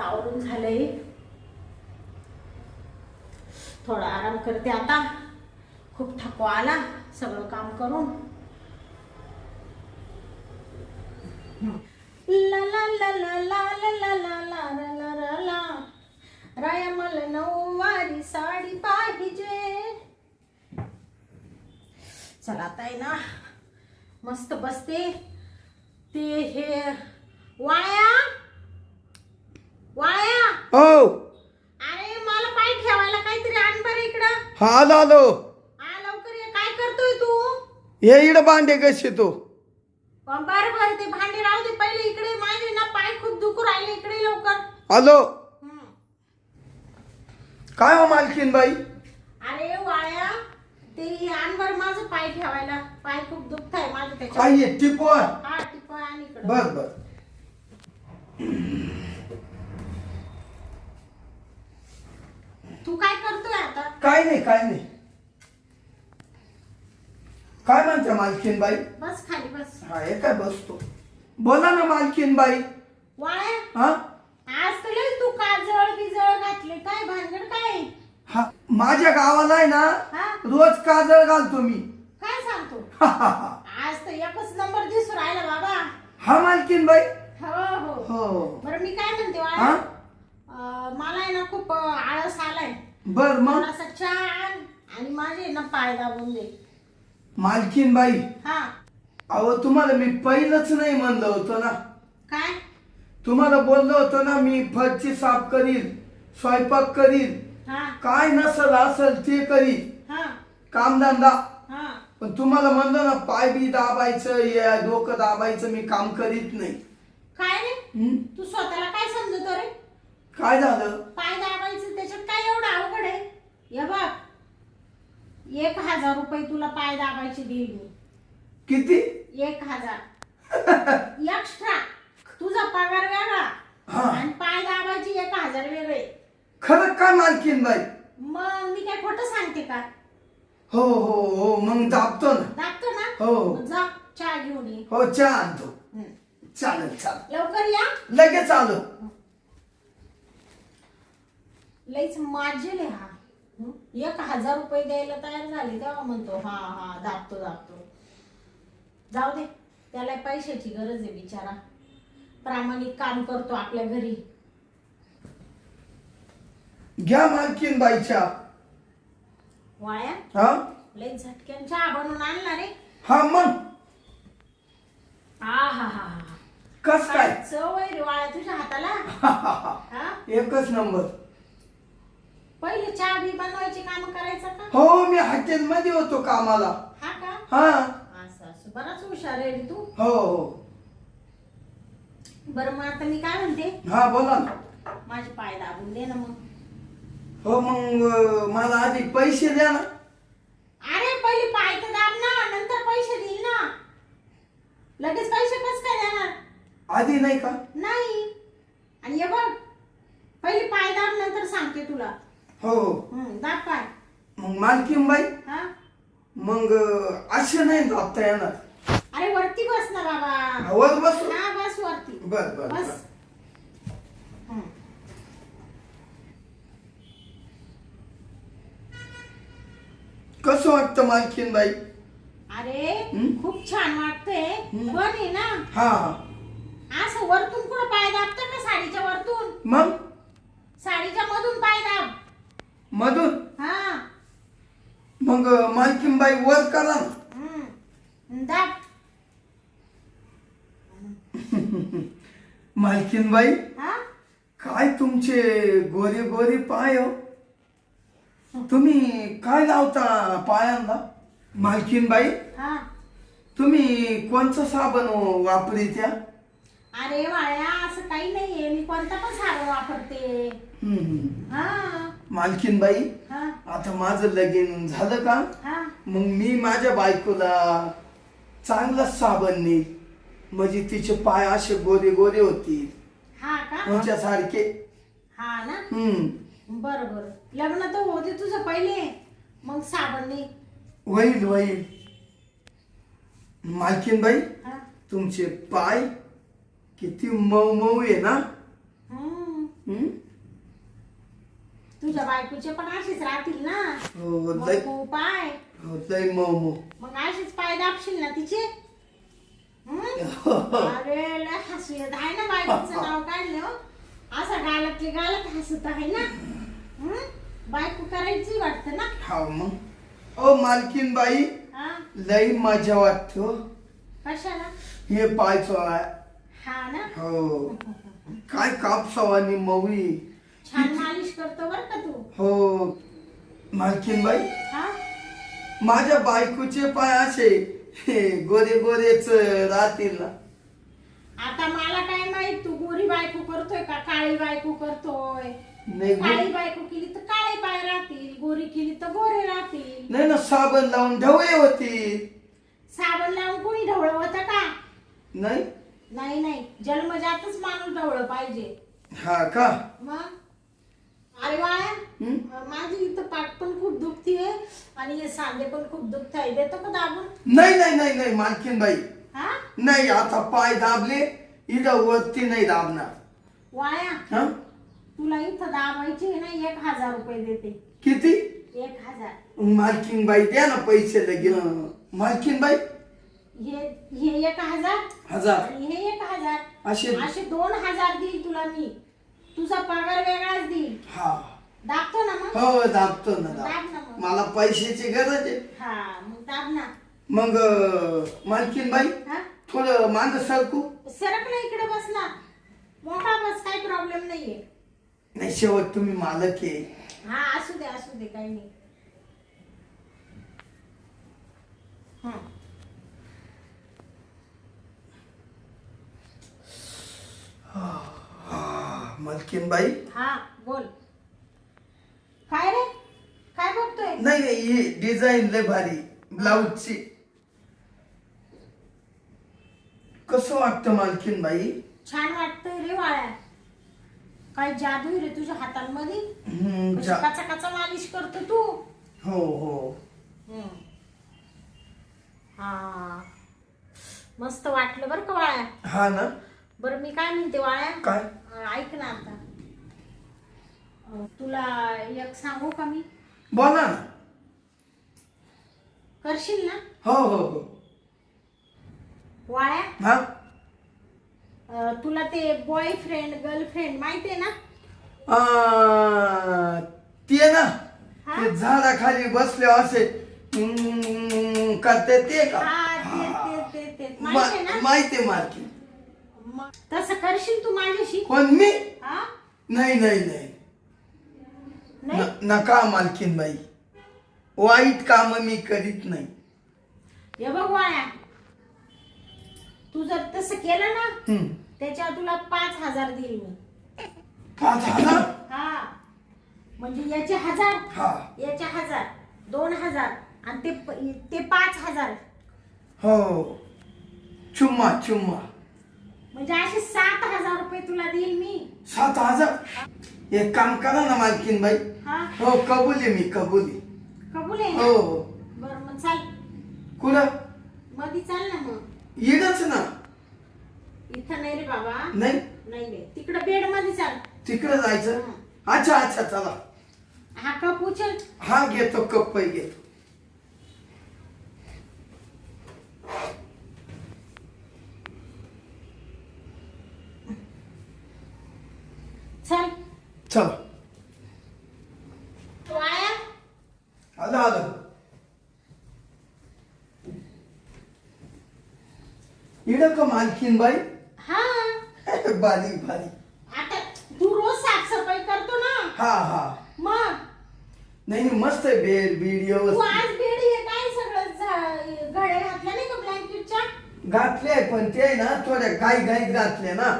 आवरून झालंय थोडा आराम करते आता खूप थकवा आला सगळं काम करून ला ला ला ला ला ला ला ला ला ला ला राया मला नऊवारी साडी पाहिजे चला आता आहे ना मस्त बसते ते हे वाया वाया? हो. अरे मला पाय ठेवायला काहीतरी आण बरं इकडं. हा आलो आलो. आ लवकर ये. काय करतोय तू? ये इकडं भांडे कसे तो? बरं बरं ते भांडे राहू दे. पहिले इकडे. माझे ना पाय खूप दुखू राहिले. इकडे लवकर. आलो. काय हो मालकीन बाई? अरे वाया. ते आण बरं माझं पाय ठेवायला. पाय खूप दुखत आहे माझं त्याच्या काय हा टिपा आण इकडं. बर बर. तू काय करतोय आता? काय नाही काय नाही. काय म्हणते मालकीन बाई बस खाली बस. हा हे काय बसतो? बोला ना मालकीन बाई हा? आज तुला तू काजळ बिजळ घातले. काय भानगड काय? हा माझ्या गावाला आहे ना हा? रोज काजळ घालतो मी. काय सांगतो? हा, हा, हा. आज तर एकच नंबर दिसू राहिला बाबा. हा मालकीन बाई हो हो. हो. बरं मी काय म्हणते हा? मला आहे ना खूप आळस आलाय. बर मग? थोडासा छान आणि माझे ना पाय दाबून दे. मालकीन बाई हा. अहो तुम्हाला मी पहिलंच नाही म्हणलं होतं ना. काय? तुम्हाला बोललो होतो ना मी फरची साफ करील स्वयंपाक करील. हा. काय नसल असल ते करील. हा. कामधंदा हा. पण तुम्हाला म्हणलं ना पाय बी दाबायचं या डोकं दाबायचं मी काम करीत नाही. काय रे? हं? तू स्वतःला काय समजतो रे? काय झालं? पाय दाबायचं त्याच्यात काय एवढं अवघड आहे? हे बघ. एक हजार रुपये तुला पाय दाबायचे देईल मी. किती? एक हजार. एक्स्ट्रा तुझा पगार वेगळा. हा. आणि पाय दाबायची एक हजार वेगळे. खरं काय मालकीन बाई? मग मी काय खोटं सांगते का? हो हो हो मग दाबतो ना. दाबतो ना? हो. मग जा चहा घेऊन ये. हो चहा आणतो. हं. चालेल चालेल. लवकर या. लगेच आलो. लईच आहे हा? एक हजार रुपये द्यायला तयार झाले तेव्हा म्हणतो हा हा दाबतो दाबतो. जाऊ दे त्याला पैशाची गरज आहे बिचारा. प्रामाणिक काम करतो आपल्या घरी. घ्या मालकीन बाईच्या. वाया? हा? लई झटक्यान चहा बनवून आणला रे. हा मग. हा हा हा कस काय? काय चव आहे रे वाळ्या तुझ्या हाताला? हा? एकच नंबर. पहिले चहा बी बनवायची काम करायचं का? हो मी हॉटेल मध्ये होतो कामाला. हा का? हा. असं असं. बराच हुशार आहे रे तू. हो हो. बरं मग आता मी काय म्हणते? हा बोला ना. माझे पाय दाबून दे ना मग. हो मग अं, मला आधी पैसे द्या ना. अरे पहिले पाय तर दाब ना नंतर पैसे देईल ना. लगेच पैसे कस काय देणार? आधी नाही का? नाही. आणि हे बघ पहिले पाय दाब नंतर सांगते तुला. हो हो. हं, दाब पाय मग मालकीन बाई हा? मग असे नाही दाबता येणार. अरे वरती बस ना बाबा वर बसू? हा बस वरती. बर बर बस. बर. हं. कसं वाटतं मालकीन बाई अरे हं? खूप छान वाटतंय. हं. पण आहे ना हा हा. असं वरतून कुठं पाय दाबतं का साडीच्या वरतून? मग? साडीच्या मधून पाय दाब. मधून? हा. मग अं, मालकीन बाई वर करा. हं. मालकीन बाई हा? काय तुमचे गोरे गोरे पाय हो? तुम्ही काय लावता पायांना मालकीन बाई हा. तुम्ही कोणचं साबण वापरीत्या अरे वाळ्या असं काही नाहीये. मी कोणता पण साबण वापरते. हम्म, हम्म. हा. मालकीन बाई हा. आता माझं लगीन झालं का? मग मी माझ्या बायकोला चांगलाच साबण नेईल. म्हणजे तिचे पाय असे गोरे गोरे होतील. हा का? तुमच्यासारखे हा ना? हम्म. बर बर. लग्न तर होते तुझं पहिले. मग साबण नाही होईल होईल. मालकीन बाई हा. तुमचे पाय किती मऊ मऊ आहे ना. हम्म? तुझ्या बायकोचे पण असेच राहतील ना. हो मग लय तू पाय. हो लय मऊ मग असेच पाय दाबशील ना तिचे. हं? हो. अरे लय हसू येत आहे ना बायकोचं नाव काढलं हो. असं गालतले गालत हसत आहे ना. हं? बायको करायची वाटतं ना. हा मग. ओ मालकीन बाई हा? लई मजा वाटतो कशाला? हे पाय चोळा. हा ना? हो. काय कापसावानी मवी छान मालिश करतो बर का तू? हो मालकीन बाई हा? माझ्या बायकोचे पाय असे हे गोरे गोरेच राहतील. ना आता मला काय माहीत तू गोरी बायको करतोय का? काळी बायको करतोय. नाही गो- काळी बायको केली तर काळे पाय राहतील गोरी केली तर गोरे राहतील. नाही ना साबण लावून ढवळे होती साबण लावून कोणी ढवळ होतं का? नाही. नाही नाही जन्मजातच माणूस ढवळ पाहिजे. हा का? मग? अरे वाया? माझी इथं पाठ पण खूप दुखतीये आणि हे सांधे पण खूप दुखत आहे देतो का दाबून? नाही नाही नाही नाही मालकीन बाई. हा? नाही आता पाय दाबले इथं वरती नाही दाबणार. वाया. हा? तुला इथं दाबायचे ना एक हजार रुपये देते. किती? एक हजार. मालकीन बाई द्या ना पैसे लगेच. मालकीन बाई? हे हे एक हजार. हजार. आणि हे एक हजार. असे? असे दोन हजार देईल तुला मी. तुझा पगार वेगळाच देईल. हा. दाबतो ना मग? हो दाबतो ना दाब ना दाब मग. मला पैशाची गरज आहे. हा मग दाब ना. मग मालकीन बाई हा? थोडं मांग सरकू. सरक ना इकडे बस ना. मोठा बस काही प्रॉब्लेम नाहीये. नाही शेवट तुम्ही मालक आहे. हा असू दे असू दे काही नाही. हं. हा, मालकीन बाई हा बोल. काय रे? काय बघतोय नाही नाही ही डिझाईन लय भारी. ब्लाऊजची. कसं वाटतं मालकीन बाई छान वाटतंय रे वाळ्या. काय जादू आहे रे तुझ्या हातांमध्ये? हम्म, कशी जा- काचा काचा मालिश करतो तू? हो हो. हं. हा. मस्त वाटलं बरं का वाळ्या? हा ना? बरं मी काय म्हणते वाळ्या काय? अं, ऐक ना आता. अं, तुला एक सांगू का मी? बोला ना. करशील ना? हो हो हो. वाळ्या हा? अं, तुला ते बॉयफ्रेंड गर्लफ्रेंड माहितीये ना? आ, ते ना हा? ते झाडाखाली बसले असे. हम्म, करते ते का? हा ते ते ते ते. माहितीये मा- ना? माहितीये मालकीन मग तसं करशील तू माझ्याशी? पण मी? हा? नाही नाही नाही. नाही? न- नका मालकीन बाई. वाईट काम मी करीत नाही. हे बघ वाळ्या तू जर तसं केलं ना हम्म. त्याच्यावर तुला पाच हजार देईल मी. पाच हजार? हा. म्हणजे याचे हजार? हा. याचे हजार. दोन हजार. आणि ते प- ते पाच हजार. हो. चुम्मा चुम्मा. म्हणजे असे सात हजार रुपये तुला देईल मी. सात हजार? एक काम करा ना मालकीन बाई. हा? हो कबुली मी कबुली कबूल आहे ना? हो बरं मग चाल. कुठं? मधी चाल ना मग. येडच ना. इथं नाही रे बाबा. नाही? नाही नाही. तिकडं बेडमध्ये चाल. तिकडं जायचं? अच्छा अच्छा चला. हा कप उचल. हा घेतो कप पै घेतो चल चला वाया आलं आलं इड का मालकीन बाई हा. बारी बारी आता तू रोज साफसफाई करतो ना? हा हा. मग? नाही नाही, मस्त आहे बेड बीड तू व्यवस्थित. आज बेड हे काय सगळं झा- घड्या घातल्या नाही का ब्लँकेटच्या? घातले पण ते आहे ना थोड्या गाई गाईत घातले ना.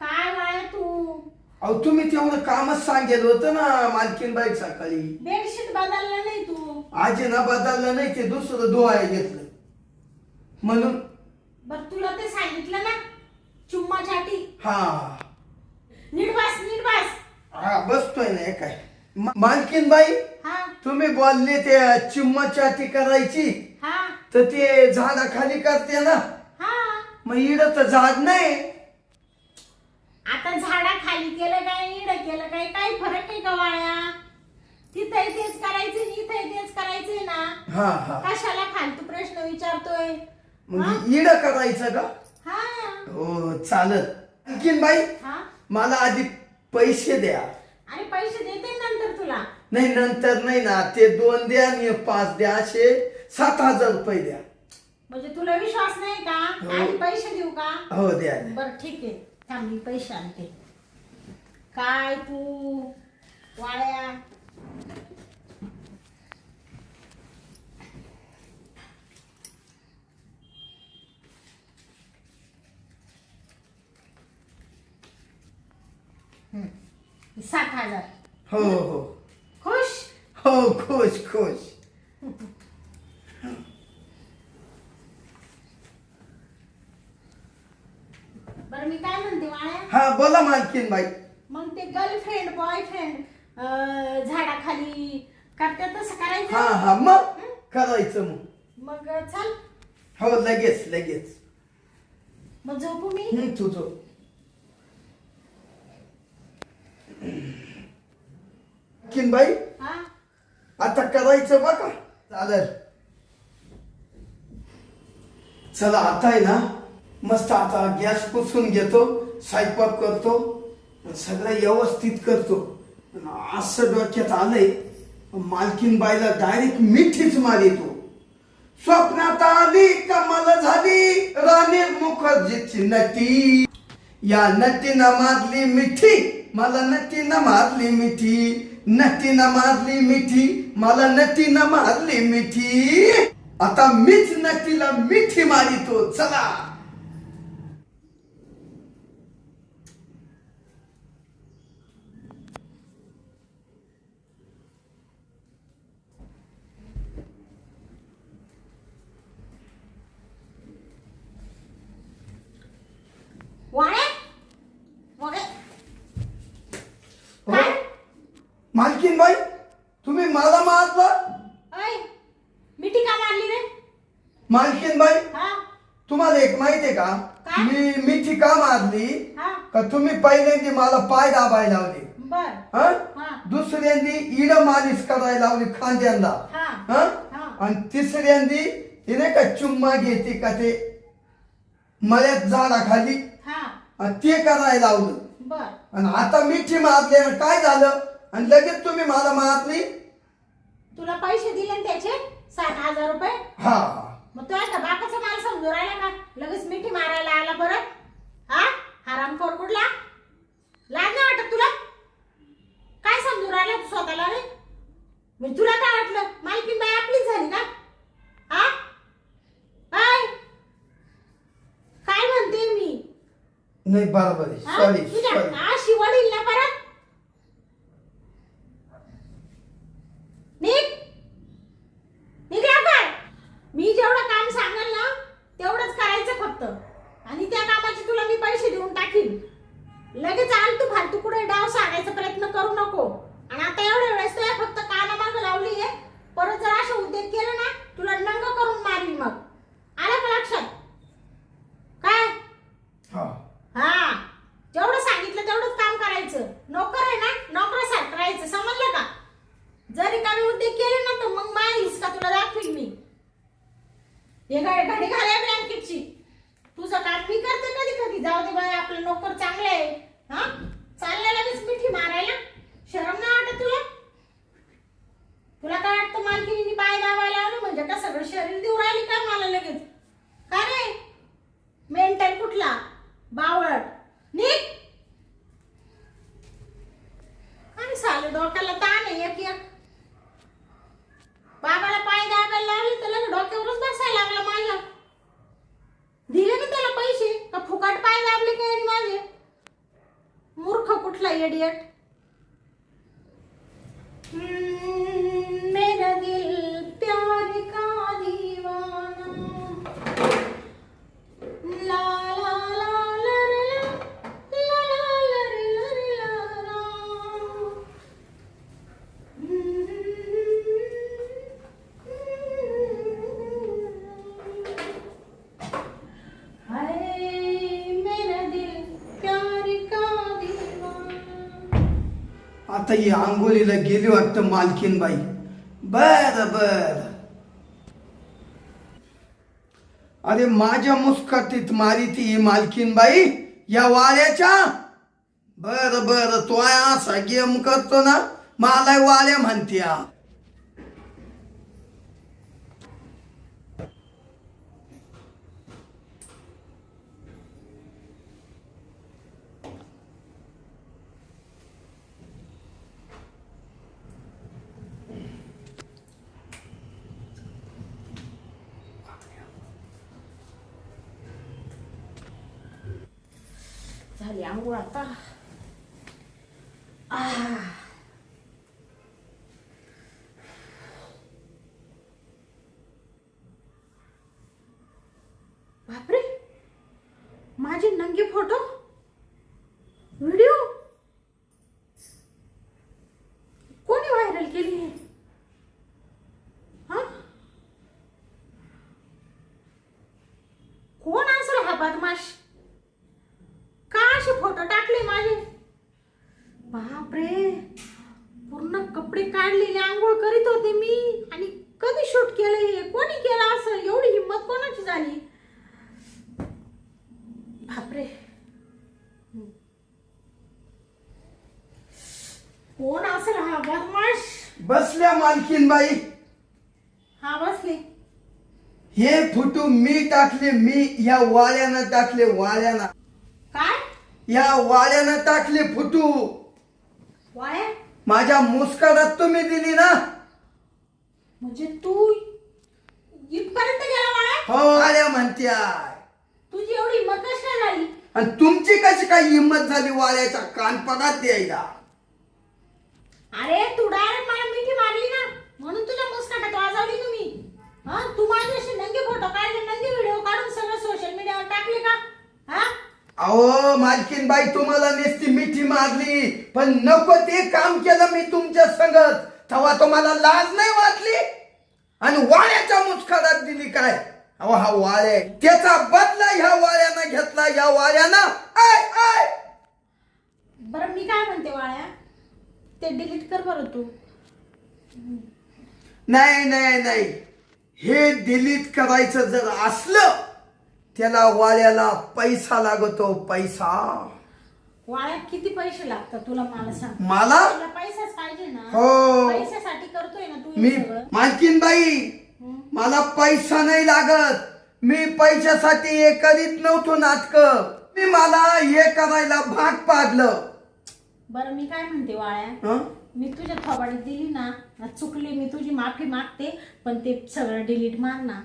काय वाया तू? अहो तुम्ही तेवढं कामच सांगेल होतं ना मालकीन बाई सकाळी. बेडशीट बदलला नाही तू. आजी ना बदललं नाही ते दुसरं धुवाय घेतलं. म्हणून. बर चुम्मा चाटी हा. नीट बस नीट बस. हा बसतोय ना हे काय मा- मालकीन बाई हा. तुम्ही बोलले ते चिम्मा चाटी करायची. हा. तर ते झाडाखाली करते ना. हा. मग इड तर झाड नाही. आता झाडा खाली केलं काय इड केलं काय काही फरक आहे का वाळ्या तिथं तेच करायचं इथं तेच करायचंय ना. हा हा. कशाला फालतू प्रश्न विचारतोय? हा? म्हणजे इड करायचं का? हा. हो चालत. आणखीन बाई हा? मला आधी पैसे द्या. आणि पैसे देते नंतर तुला. नाही नंतर नाही ना. ते दोन द्या आणि एक पाच द्या. असे सात हजार रुपये द्या. म्हणजे तुला विश्वास नाही का? हो. आणि पैसे देऊ का? हो द्या. बर ठीक आहे. थांब मी पैसे आणते. काय तू? वाळ्या सात हजार. हो हो खुश? हो खुश खुश. बरं मी काय म्हणते वाळ्या हा बोला मालकीन बाई. मग ते गर्लफ्रेंड बॉयफ्रेंड झाडाखाली करतात तसं हा करायचं? हा मग करायचं मग. मग चल. हो लगेच लगेच. मग झोपू मी? हं, तुझं किन बाई. हा? आता करायचं बघा. चालेल. चला आता आहे ना मस्त आता गॅस पुसून घेतो स्वयंपाक करतो सगळं व्यवस्थित करतो. असं डोक्यात आलंय मालकीन बाईला डायरेक्ट मिठीच मारितो. स्वप्नात आली कमाल झाली राणी मुखर्जीची नटी. या नटीनं मारली मिठी मला नटीनं मारली मिठी. नटीनं मारली मिठी मला नटीनं मारली मिठी. आता मीच नटीला मिठी मारितो चला. वाळे वाळे हो. काय मालकीन बाई तुम्ही मला मारलं ऐ मिठी का मारली रे मालकीन बाई हा तुम्हाला एक माहितीये का? काय? मी मिठी का मारली? हा. का तुम्ही पहिल्यांदा मला पाय दाबायला लावले? बर. हा? हा. दुसऱ्यांदी इड मालिश करायला लावली खांद्यांना. हा. हा? हा. आणि तिसऱ्यांदी तिने का चुम्मा घेते का ते मळ्यात झाडाखाली? हा. आणि ते करायला लावलं. बर. आणि आता मिठी मारल्यानं काय झालं? आणि लगेच तुम्ही मला मारली? तुला पैसे दिले ना त्याचे? सात हजार रुपये? हा मग तो आता बापाचा माल समजून राहिला का लगेच मिठी मारायला आला परत हा हरामखोर कुठला लाज नाही वाटत तुला काय समजून राहिला तू स्वतःला रे म्हणजे तुला काय वाटलं मालकीन बाई आपलीच झाली का हा काय काय म्हणते मी नाही बरोबर आहे हा? सॉरी तुझ्या सॉरी अशी वडील ना परत निघ निघ लवकर मी जेवढं काम सांगाल ना तेवढंच करायचं फक्त आणि त्या कामाचे तुला मी पैसे देऊन टाकीन लगेच आल तू फालतू कुठे डाव सांगायचा प्रयत्न करू नको आणि आता एवढ्या वेळेस तुला फक्त कानामागं लावली आहे परत जर असे उद्योग केले ना तुला नंग करून मारीन मग आलं का लक्षात काय हा हा जेवढं सांगितलं तेवढंच काम करायचं नोकर आहे ना नोकरासारखं राहायचं समजलं का जरी काही उद्योग केले ना तर मग माय हिसका तुला दाखवीन मी हे घडी घडी घालाय ब्लँकेटची तुझं काम मी करते कधी कधी जाऊ दे बाय आपलं नोकर चांगलं आहे हा चाललं लगेच मिठी मारायला शरम नाही वाटत तुला तुला काय वाटतं मालकीने पाय दाबायला आलं म्हणजे का सगळं शरीर देऊ राहिली काय मला लगेच का रे मेंटल कुठला बावळट नीट आणि साले डोक्याला ताण आहे एक एक. बाबाला पाय दाबायला लागले तर लगेच डोक्यावरच बसायला लागला माझ्या. दिले ना त्याला पैसे? का फुकट पाय दाबले काय माझे? मूर्ख कुठला एडियट आता ही आंघोळीला गेली वाटतं मालकीन बाई बर बर. अरे माझ्या मुस्कटीत मारी ती ही मालकीन बाई या वाऱ्याच्या? बर बर तो असा गेम करतो ना मला वाऱ्या म्हणत्या. झाली आंघोळ आता बापरे माझे नंगे फोटो व्हिडिओ कोणी व्हायरल केली हे कोण असेल हा बदमाश फोटो टाकले माझे. बापरे. पूर्ण कपडे काढलेले आंघोळ करीत होते मी. आणि कधी शूट केलं हे? कोणी केलं असं एवढी हिंमत कोणाची झाली? बापरे. कोण असेल हा बदमाश? बसल्या मालकीन बाई हा बसले. हे फोटो मी टाकले मी या वाऱ्यानं टाकले वाऱ्यानं. काय या वाऱ्यानं टाकले फोटो. वाया माझ्या मुस्कारात तुम्ही दिली ना. म्हणजे तू इथपर्यंत गेला वाया हो वाऱ्या म्हणत्या तुझी एवढी हिंमत कशी काय झाली? आणि तुमची कशी काय हिंमत झाली वाऱ्याच्या कानपडात द्यायला? मालकीन बाई तुम्हाला नेसती मिठी मारली. पण नको ते काम केलं मी तुमच्या संगत. तेव्हा तुम्हाला लाज नाही वाटली? आणि वाऱ्याच्या मुस्कारात दिली काय? अहो हा वाऱ्या त्याचा बदला ह्या वाऱ्यानं घेतला या वाऱ्यानं आय आय बरं मी काय म्हणते वाळ्या ते डिलीट कर बरं तू. नाही नाही नाही. हे डिलीट करायचं जर असलं त्याला वाऱ्याला पैसा लागतो पैसा. वाळ्या किती पैसे लागतात तुला मला सांग? मला? तुला पैसाच पाहिजे ना. हो. पैशासाठी करतोय ना तू हे मी सगळं. मालकीन बाई? मला पैसा नाही लागत. मी पैशासाठी हे करीत नव्हतो नाटक. मी मला हे करायला भाग पाडलं. बरं मी काय म्हणते वाळ्या? हं? मी तुझ्या थोबाडीत दिली ना ना चुकली मी तुझी माफी मागते पण ते सगळं डिलीट मार ना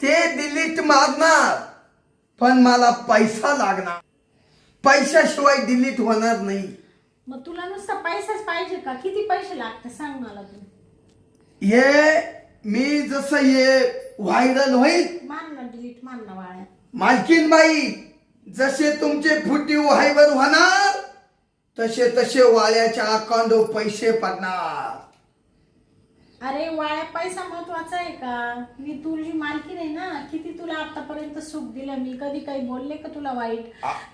ते डिलीट मारणार. पण मला पैसा लागणार. पैशाशिवाय डिलीट होणार नाही. मग तुला नुसता पैसाच पाहिजे का? किती पैसे लागतात सांग मला तू. हे मी जसं हे व्हायरल होईल. मार ना डिलीट मार ना वाळ्या. मालकीन बाई जसे तुमचे फुटी व्हायवर होणार तसे तसे वाळ्याच्या अकाउंट पैसे पडणार. अरे वाळ्या पैसा महत्त्वाचा आहे का? मी तुझी मालकी नाही ना. किती तुला आतापर्यंत सुख दिलं? मी कधी काही बोलले का तुला वाईट?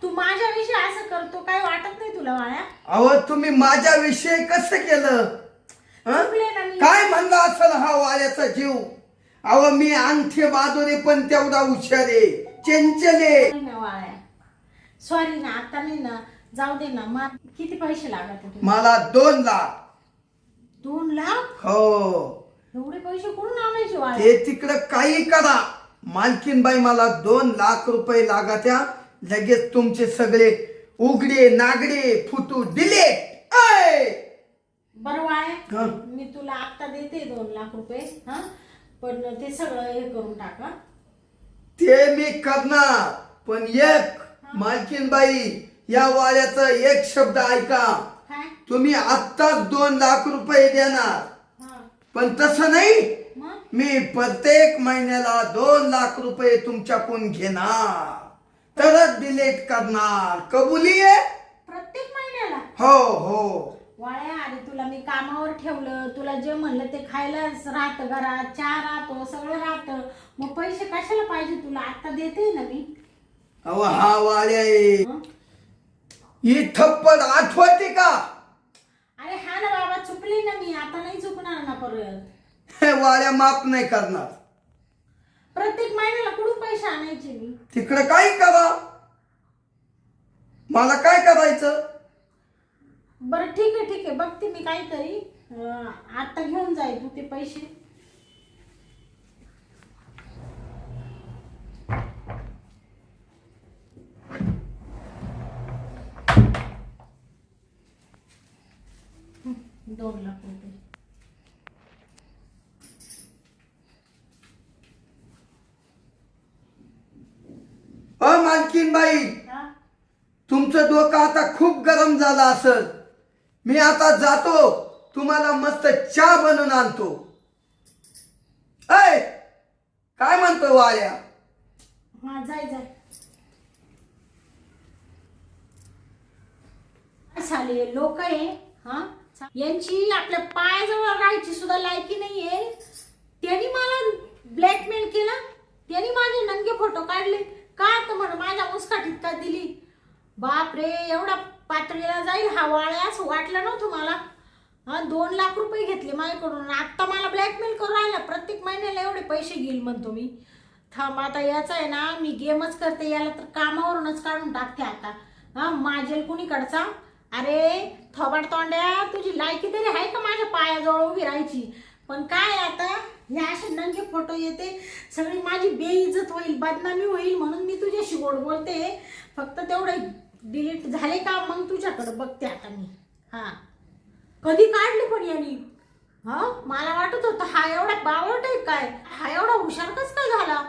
तू माझ्याविषयी असं करतो काय वाटत नाही तुला वाळ्या अहो तुम्ही माझ्याविषयी कसं केलं? चुकले ना मी. काय म्हणला असेल हा वाऱ्याचा जीव? अहो मी अंगठे बाजूने पण तेवढा हुशार आहे. चंचले. नाही ना वाळ्या सॉरी ना आता नाही ना. जाऊ दे ना. मग किती पैसे लागत मला दोन लाख. दोन लाख? हो. एवढे पैसे कुठून आणायचे ते तिकडं काही करा. मालकीनबाई मला दोन लाख रुपये लागात्या. लगेच तुमचे सगळे उघडे नागडे फुटू डिलेट बरं वाळ्या हं. मी तुला आता देते दोन लाख रुपये हा? पण ते सगळं हे करून टाका ते मी करणार. पण एक मालकीनबाई या वाड्याचा एक शब्द ऐका. तुम्ही आत्ताच दोन लाख रुपये देणार. पण तसं नाही. मी प्रत्येक महिन्याला दोन लाख रुपये तुमच्याकडून घेणार. तरच डिलेट करणार. कबुली आहे? प्रत्येक महिन्याला? हो हो. वाळ्या आधी तुला मी कामावर ठेवलं. तुला जे म्हणलं ते खायलाच राहतं घरात. चहा राहतो सगळं राहतं. मग पैसे कशाला पाहिजे तुला? आता देते ना मी. अहो हा वाड्या हं? ही थप्पड आठवते का? अरे हा ना बाबा चुकली ना मी. आता नाही चुकणार ना परत. हे वाड्या माफ नाही करणार. प्रत्येक महिन्याला कुठून पैसे आणायचे मी? तिकडे काय करा. मला काय करायचं? बरं ठीक आहे ठीक आहे. बघते मी काहीतरी. अं, आता घेऊन जाय तू ते पैसे. दोन लाख रुपये. अ मालकीन बाई तुमचं डोकं आता खूप गरम झालं असल. मी आता जातो तुम्हाला मस्त चहा बनवून आणतो. ऐ काय म्हणतो वाड्या? हा जाय जाय. झाले? लोक आहे हा? यांची आपल्या पायाजवळ राहायची सुद्धा लायकी नाहीये. त्यांनी मला ब्लॅकमेल केला. त्यांनी माझे नंगे फोटो काढले. का तर म्हण माझ्या मुस्काटीत का दिली? बाप रे एवढा पातळीला जाईल हा वाळ्या असं वाटलं नव्हतं मला. हा दोन लाख रुपये घेतले माझ्याकडून. आत्ता मला ब्लॅकमेल करून राहिला. प्रत्येक महिन्याला एवढे पैसे घेईल म्हणतो मी. थांब आता याचा आहे ना मी गेमच करते. याला तर कामावरूनच काढून टाकते आता. हा माझेल कुणीकडचा? अरे थोबाड तोंड्या तुझी लायकी तरी आहे का माझ्या पायाजवळ उभी राहायची? पण काय आता? हे असे नंगे फोटो येते सगळी माझी बेइज्जत होईल बदनामी होईल म्हणून मी तुझ्याशी गोड बोलते. फक्त तेवढे डिलीट झाले का मग तुझ्याकडे बघते आता मी. हा. कधी काढले पण यांनी? हा? मला वाटत होतं हा एवढा बावट आहे काय? हा एवढा हुशार कस काय झाला?